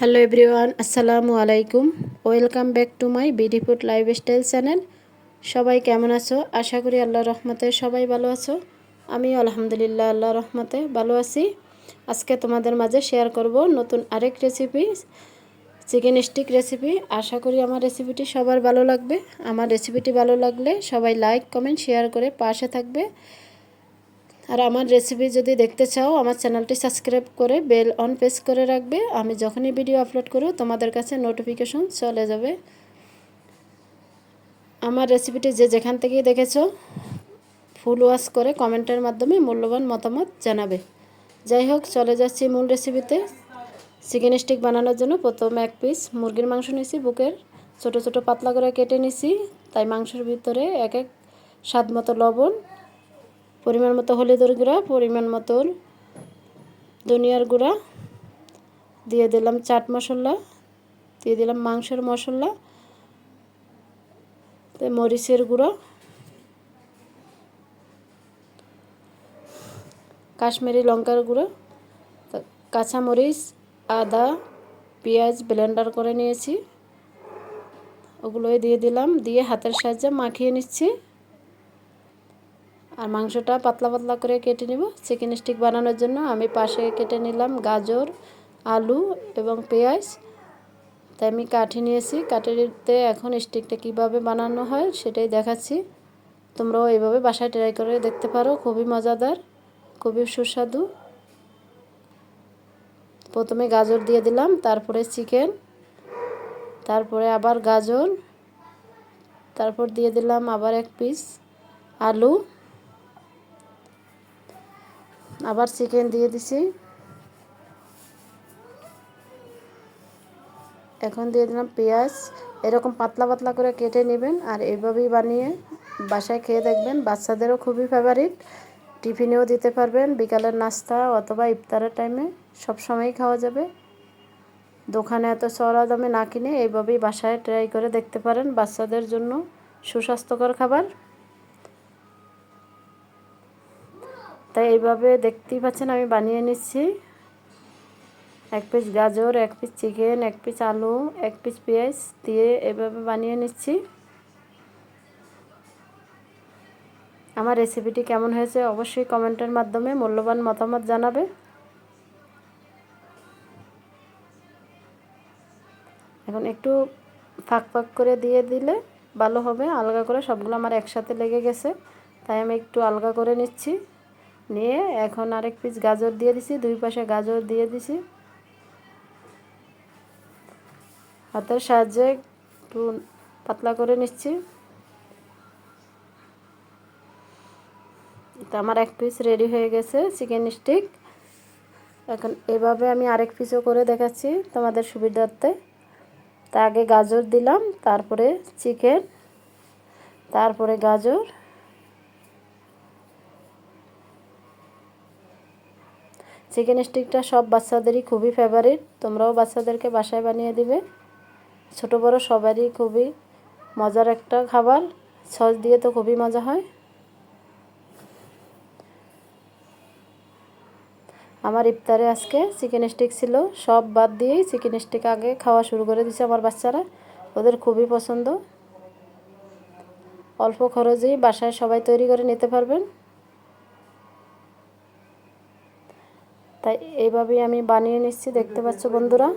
Hello everyone আসসালামু আলাইকুম welcome back to my beautiful lifestyle channel সবাই কেমন আছো? আশা করি আল্লাহ রহমতে সবাই ভালো আছো। আমি আলহামদুলিল্লাহ আল্লাহ রহমতে ভালো আছি। আজকে তোমাদের মাঝে শেয়ার করব নতুন আরেক রেসিপি চিকেন স্টিক রেসিপি আশা করি আমার রেসিপিটি সবার ভালো লাগবে। আমার রেসিপিটি ভালো লাগলে সবাই লাইক কমেন্ট শেয়ার করে পাশে থাকবে। আর আমার রেসিপি যদি দেখতে চাও, আমার চ্যানেলটি সাবস্ক্রাইব করে বেল অন প্রেস করে রাখবে। আমি যখনই ভিডিও আপলোড করব, তোমাদের কাছে নোটিফিকেশন চলে যাবে। আমার রেসিপিটি যে যেখান থেকেই দেখেছ ফুল ওয়াশ করে কমেন্টের মাধ্যমে মূল্যবান মতামত জানাবে। যাই হোক, চলে যাচ্ছি মূল রেসিপিতে চিকেন স্টিক বানানোর জন্য প্রথমে এক পিস মুরগির মাংস নিয়েছি, বুকের ছোট ছোট পাতলা করে কেটে নিছি তাই মাংসের ভিতরে এক এক স্বাদ মতো লবণ পরিমাণ মতো হলুদের গুঁড়া, পরিমাণ মতো ধনিয়ার গুঁড়া, দিয়ে দিলাম চাট মশলা, দিয়ে দিলাম মাংসের মশলা মরিচের গুঁড়ো, কাশ্মীরি লঙ্কার গুঁড়ো কাঁচামরিচ, আদা, পেঁয়াজ ব্লেন্ডার করে নিয়েছি। ওগুলোই দিয়ে দিলাম, দিয়ে হাতের সাহায্যে মাখিয়ে নিচ্ছি। আর মাংসটা পাতলা পাতলা করে কেটে নিব। চিকেন স্টিক বানানোর জন্য আমি পাশে কেটে নিলাম গাজর, আলু এবং পেঁয়াজ। তাই আমি কাঠি নিয়েছি। কাঠিতে এখন স্টিকটা কীভাবে বানানো হয় সেটাই দেখাচ্ছি। তোমরাও এইভাবে বাসায় ট্রাই করে দেখতে পারো। খুবই মজাদার, খুবই সুস্বাদু। প্রথমে গাজর দিয়ে দিলাম, তারপরে চিকেন তারপরে আবার গাজর, তারপর দিয়ে দিলাম আবার এক পিস আলু। আবার চিকেন দিয়ে দিছি। এখন দিয়ে দিলাম পেঁয়াজ। এরকম পাতলা পাতলা করে কেটে নেবেন আর এইভাবেই বানিয়ে বাসায় খেয়ে দেখবেন। বাচ্চাদেরও খুবই ফেভারিট টিফিনেও দিতে পারবেন, বিকালের নাস্তা অথবা ইফতারের টাইমে সব সময়ই খাওয়া যাবে। দোকানে এত চড়া দামে না কিনে এইভাবেই বাসায় ট্রাই করে দেখতে পারেন বাচ্চাদের জন্য সুস্বাস্থ্যকর খাবার। তাই এইভাবে দেখতেই পাচ্ছেন, আমি বানিয়ে নিচ্ছি। এক পিস গাজর, এক পিস চিকেন এক পিস আলু, এক পিস পেঁয়াজ দিয়ে এভাবে বানিয়ে নিচ্ছি। আমার রেসিপিটি কেমন হয়েছে অবশ্যই কমেন্টের মাধ্যমে মূল্যবান মতামত জানাবে। এখন একটু ফাঁক ফাঁক করে দিয়ে দিলে ভালো হবে, আলগা করে সবগুলো আমার একসাথে লেগে গেছে, তাই আমি একটু আলগা করে নিচ্ছি। নিয়ে এখন আরেক পিস গাজর দিয়ে দিছি, দুই পাশে গাজর দিয়ে দিছি। হাতের সাহায্যে একটু পাতলা করে নিচ্ছি। তো আমার এক পিস রেডি হয়ে গেছে চিকেন স্টিক এখন এভাবে আমি আরেক পিসও করে দেখাচ্ছি তোমাদের সুবিধার্থে। তা আগে গাজর দিলাম, তারপরে চিকেন তারপরে গাজর। চিকেন স্টিকটা সব বাচ্চাদেরই খুবই ফেভারিট তোমরাও বাচ্চাদেরকে বাসায় বানিয়ে দিবে। ছোট বড় সবারই খুবই মজার একটা খাবার। সস দিয়ে তো খুবই মজা হয়। আমার ইফতারে আজকে চিকেন স্টিক ছিল। সব বাদ দিয়েই চিকেন স্টিক আগে খাওয়া শুরু করে দিছে আমার বাচ্চারা। ওদের খুবই পছন্দ। অল্প খরচেই বাসায় সবাই তৈরি করে নিতে পারবেন। তাই এইভাবেই আমি বানিয়ে নিচ্ছি, দেখতে পাচ্ছ বন্ধুরা।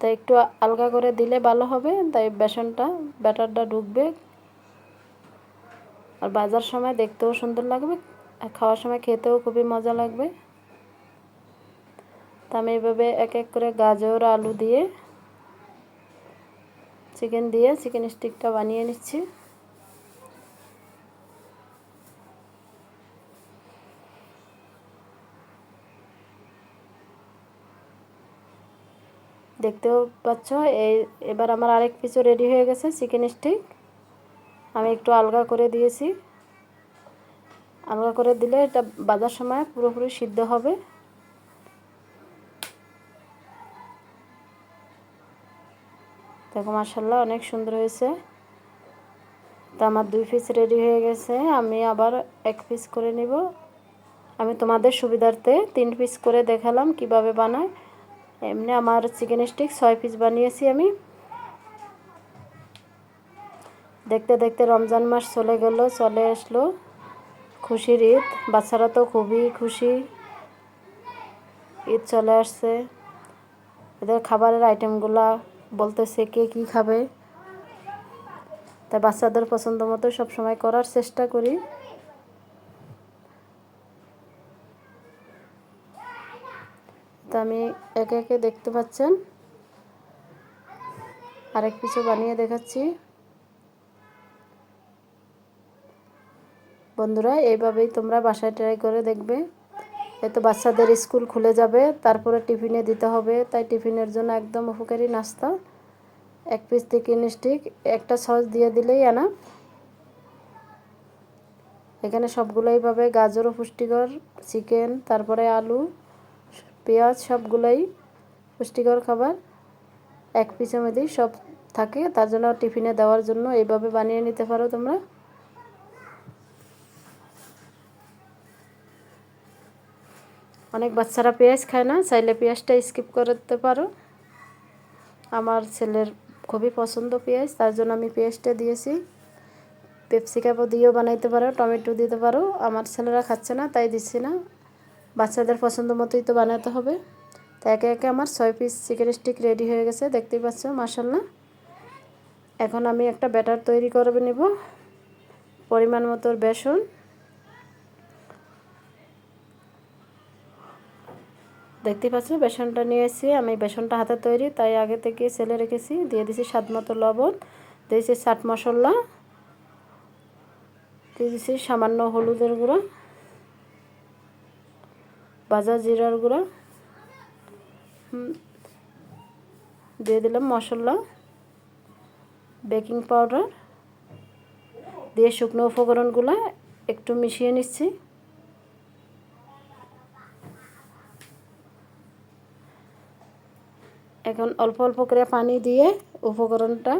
তাই একটু আলগা করে দিলে ভালো হবে, তাই বেসনটা, ব্যাটারটা ঢুকবে। আর বাজার সময় দেখতেও সুন্দর লাগবে, আর খাওয়ার সময় খেতেও খুবই মজা লাগবে। তা আমি এইভাবে এক এক করে গাজর, আলু দিয়ে, চিকেন দিয়ে, চিকেন স্টিকটা বানিয়ে নিচ্ছি। দেখতেও পাচ্ছ, এই এবার আমার আরেক পিছু রেডি হয়ে গেছে চিকেন স্টিক আমি একটু আলগা করে দিয়েছি। আলগা করে দিলে এটা বাজার সময় পুরোপুরি সিদ্ধ হবে। দেখো মাসাল্লাহ অনেক সুন্দর হয়েছে। তো আমার দুই পিস রেডি হয়ে গেছে, আমি আবার এক পিস করে নিব। আমি তোমাদের সুবিধার্থে তিন পিস করে দেখালাম কীভাবে বানায়। এমনি আমার চিকেন স্টিক ছয় পিস বানিয়েছি আমি। দেখতে দেখতে রমজান মাস চলে গেল, চলে আসলো। খুশির ঈদ, বাচ্চারা তো খুবই খুশি। ঈদ চলে আসছে। এদের খাবারের আইটেমগুলা বলতেছে কে কী খাবে। তাই বাচ্চাদের পছন্দ মতো সবসময় করার চেষ্টা করি। তো আমি একে একে দেখতে পাচ্ছেন। আরেক কিছু বানিয়ে দেখাচ্ছি। বন্ধুরা, এইভাবেই তোমরা বাসায় ট্রাই করে দেখবে। এতো বাচ্চাদের স্কুল খুলে যাবে, তারপরে টিফিনে দিতে হবে, তাই টিফিনের জন্য একদম উপকারী নাস্তা। এক পিস চিকেন স্টিক একটা সস দিয়ে দিলেই আনা। এখানে সবগুলোই পাবে গাজর ও পুষ্টিকর চিকেন তারপরে আলু। পেঁয়াজ সবগুলোই পুষ্টিকর খাবার, এক পিসের মধ্যেই সব থাকে, তার জন্য টিফিনে দেওয়ার জন্য এইভাবে বানিয়ে নিতে পারো তোমরা। অনেক বাচ্চারা পেঁয়াজ খায় না, চাইলে পেঁয়াজটা স্কিপ করতে পারো। আমার ছেলের খুবই পছন্দ পেঁয়াজ, তার জন্য আমি পেঁয়াজটা দিয়েছি। পেপসিকাপও দিয়েও বানাইতে পারো, টমেটো দিতে পারো, আমার ছেলেরা খাচ্ছে না, তাই দিচ্ছি না। বাচ্চাদের পছন্দ মতোই তো বানাতে হবে। তো একে একে আমার ছয় পিস চিকেন স্টিক রেডি হয়ে গেছে, দেখতেই পাচ্ছ মাসাল্লাহ এখন আমি একটা ব্যাটার তৈরি করে নেব, পরিমাণ মতো বেসন। দেখতে পাচ্ছ, বেসনটা নিয়ে নিয়েছি, আমি বেসনটা হাতে তৈরি, তাই আগে থেকে সেলে রেখেছি, দিয়ে দিছি স্বাদ মতো লবণ, দিয়েছি চাট মশলা, দিয়ে দিছি সামান্য হলুদের গুঁড়ো। ভাজা জিরার গুঁড়ো। দিয়ে দিলাম মশলা। Baking powder. দিয়ে শুকনো উপকরণগুলো একটু মিশিয়ে নিচ্ছি। এখন অল্প অল্প করে পানি দিয়ে উপকরণটা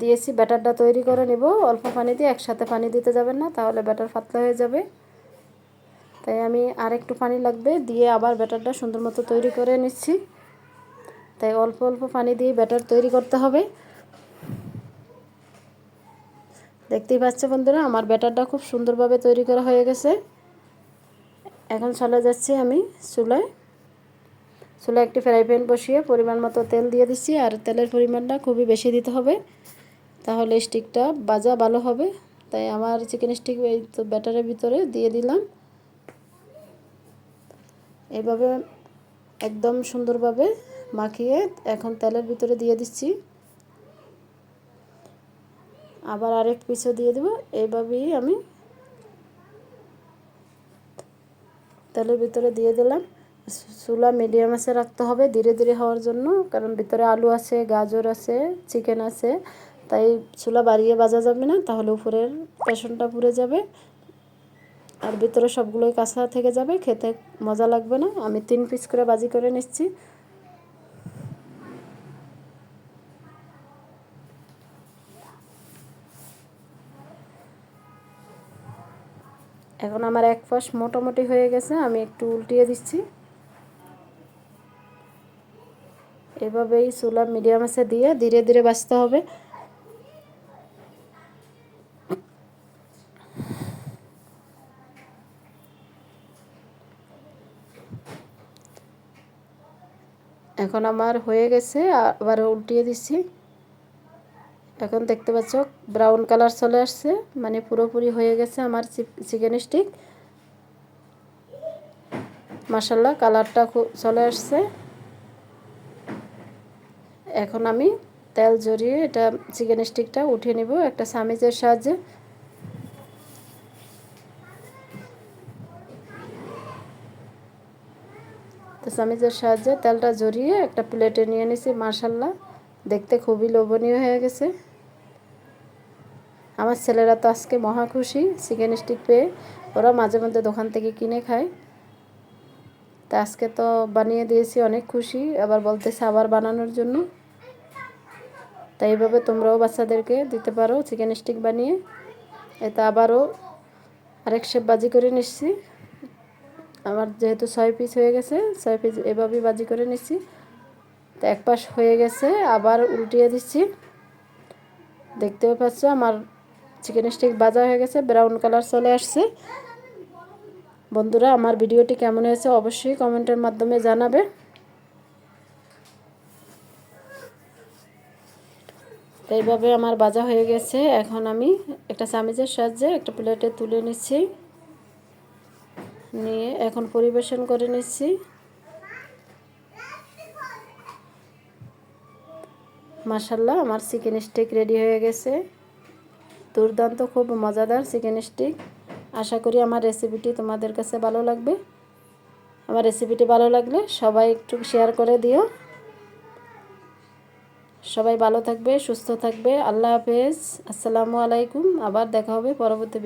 দিয়েছি। ব্যাটারটা তৈরি করে নেব। অল্প পানি দিয়ে একসাথে পানি দিতে যাবেন না, তাহলে ব্যাটার পাতলা হয়ে যাবে। তাই আমি আর একটু পানি লাগবে, দিয়ে আবার ব্যাটারটা সুন্দর মতো তৈরি করে নিচ্ছি। তাই অল্প অল্প পানি দিয়ে ব্যাটার তৈরি করতে হবে। দেখতেই পাচ্ছে বন্ধুরা, আমার ব্যাটারটা খুব সুন্দরভাবে তৈরি করা হয়ে গেছে। এখন চলে যাচ্ছি আমি চুলায়। চুলায় একটি ফ্রাই প্যান বসিয়ে পরিমাণ মতো তেল দিয়ে দিচ্ছি, আর তেলের পরিমাণটা খুবই বেশি দিতে হবে। তাহলে স্টিকটা বাজা ভালো হবে। তাই আমার চিকেন স্টিক এই তো ব্যাটারের ভিতরে দিয়ে দিলাম। এভাবে একদম সুন্দরভাবে মাখিয়ে এখন তেলের ভিতরে দিয়ে দিচ্ছি। আবার আরেক পিছু দিয়ে দেবো। এইভাবেই আমি তেলের ভিতরে দিয়ে দিলাম। চুলা মিডিয়াম আছে রাখতে হবে ধীরে ধীরে হওয়ার জন্য, কারণ ভিতরে আলু আছে, গাজর আছে চিকেন আছে। তাই চুলা বাড়িয়ে বাজা যাবে না, তাহলে উপরের পেশনটা পুড়ে যাবে। আর ভিতরে সবগুলোই কাঁচা থেকে যাবে, খেতে মজা লাগবে না। আমি তিন পিস করে বাজি করে নিচ্ছি। এখন আমার এক পাশ মোটামুটি হয়ে গেছে, আমি একটু উল্টিয়ে দিচ্ছি। এভাবেই চুলা মিডিয়াম আছে দিয়ে ধীরে ধীরে বাঁচতে হবে। এখন আমার হয়ে গেছে আবার উল্টিয়ে দিচ্ছি এখন দেখতে পাচ্ছ ব্রাউন কালার চলে আসছে মানে পুরোপুরি হয়ে গেছে আমার চিকেন স্টিক মাসাল্লাহ কালারটা খুব চলে আসছে। এখন আমি তেল জড়িয়ে এটা চিকেন স্টিকটা উঠিয়ে নিব, একটা সামিজের সাহায্যে। তো সাহায্যে তেলটা জড়িয়ে একটা প্লেটে নিয়ে নিছি মার্শাল্লাহ দেখতে খুবই লোভনীয় হয়ে গেছে। আমার ছেলেরা তো আজকে মহা খুশি, চিকেন স্টিক পেয়ে। ওরা মাঝে মধ্যে দোকান থেকে কিনে খায়। তা আজকে তো বানিয়ে দিয়েছি, অনেক খুশি। আবার বলতেছে আবার বানানোর জন্য। তাই এইভাবে তোমরাও বাচ্চাদেরকে দিতে পারো, চিকেন স্টিক বানিয়ে। এতে আবারও আরেক শেপ বাজি করে নিচ্ছি। আমার যেহেতু ছয় পিস হয়ে গেছে, ছয় পিস এভাবেই বাজি করে নিচ্ছি। তো এক পাশ হয়ে গেছে, আবার উল্টিয়ে দিচ্ছি। দেখতেও পাচ্ছ আমার চিকেন স্টিক ভাজা হয়ে গেছে ব্রাউন কালার চলে আসছে। বন্ধুরা, আমার ভিডিওটি কেমন হয়েছে অবশ্যই কমেন্টের মাধ্যমে জানাবে। এইভাবে আমার ভাজা হয়ে গেছে। এখন আমি একটা চামিচের সাহায্যে একটা প্লেটে তুলে নিচ্ছি। নিয়ে এখন পরিবেশন করে নিচ্ছি। মাসাল্লাহ আমার চিকেন স্টিক রেডি হয়ে গেছে। দুর্দান্ত, খুব মজাদার চিকেন স্টিক আশা করি আমার রেসিপিটি তোমাদের কাছে ভালো লাগবে। আমার রেসিপিটি ভালো লাগলে সবাই একটু শেয়ার করে দিও। সবাই ভালো থাকবে, সুস্থ থাকবে। আল্লাহ হাফেজ। আসসালামু আলাইকুম। আবার দেখা হবে পরবর্তী